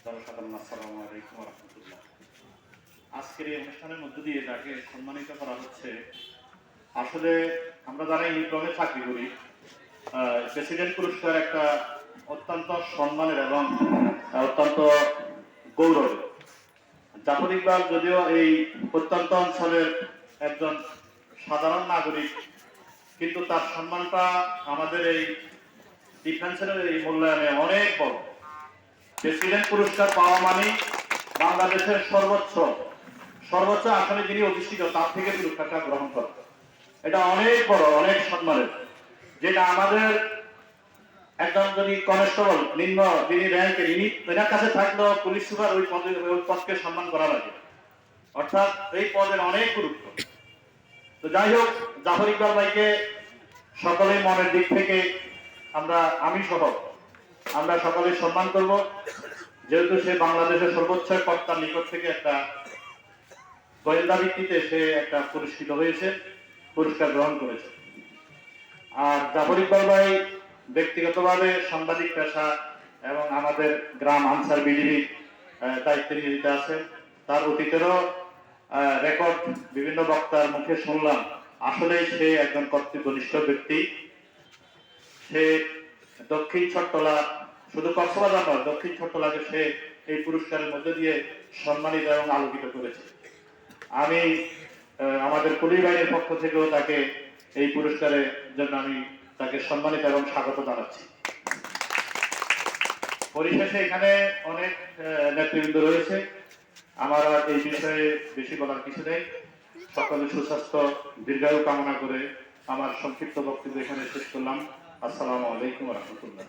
আসসালামু আলাইকুম রহমতুল্লাহ আজকের এই অনুষ্ঠানের মধ্য দিয়ে যাকে সম্মানিত করা হচ্ছে, আসলে আমরা যারা চাকরি করি প্রেসিডেন্ট পুরস্কার একটা অত্যন্ত সম্মানের এবং অত্যন্ত জাফর ইকবাল যদিও এই প্রত্যন্ত অঞ্চলের একজন সাধারণ নাগরিক, কিন্তু তার সম্মানটা আমাদের এই ডিফেন্সের এই মূল্যায়নে অনেক বড়। প্রেসিডেন্ট পুরস্কার পাওয়া মানে বাংলাদেশের সর্বোচ্চ সর্বোচ্চ আসনে যিনি অধিষ্ঠিত, তার থেকে পুরস্কারটা গ্রহণ করা এটা অনেক বড়, অনেক সম্মানের। যেটা আমাদের একজন যদি কনস্টেবল, নিম্ন যিনি র্যাঙ্কের, ইনি এনার কাছে থাকলেও পুলিশ সুপার ওই পদে, ওই পদকে সম্মান করা লাগে। অর্থাৎ এই পদের অনেক গুরুত্ব। তো যাই হোক, জাফর ইকবাল ভাইকে সকলেই মনের দিক থেকে আমরা, আমি সহ আমরা সকলে সম্মান করব। যেহেতু সে বাংলাদেশের সর্বোচ্চ কর্তার নিকট থেকে একটা গোয়েন্দা ভিত্তিতে সে একটা পুরস্কৃত হয়েছে, পুরস্কার গ্রহণ করেছে। আর জাফর ইকবাল ভাই ব্যক্তিগতভাবে সাংবাদিক পেশা এবং আমাদের গ্রাম আনসার বিডিবি দায়িত্বে নিয়োজিত আছে তার অতীতেরও রেকর্ড বিভিন্ন বক্তার মুখে শুনলাম। আসলে সে একজন কর্তৃপনিষ্ঠ ব্যক্তি। সে দক্ষিণ ছট্টলা শুধু কক্সবাজার নয়, দক্ষিণ ছট্টলাকে সে এই পুরস্কারের মধ্যে দিয়ে সম্মানিত এবং আলোকিত করেছে। আমি আমাদের বাহিনীর পক্ষ থেকেও তাকে এই পুরস্কারের জন্য আমি তাকে সম্মানিত এবং স্বাগত জানাচ্ছি। পরিশেষে এখানে অনেক নেতৃবৃন্দ রয়েছে। আমার আর এই বিষয়ে বেশি বলার কিছু নেই। সকলে সুস্বাস্থ্য, দীর্ঘায়ু কামনা করে আমার সংক্ষিপ্ত বক্তব্য এখানে শেষ করলাম। আসসালামু আলাইকুম রহমতুল্লাহ।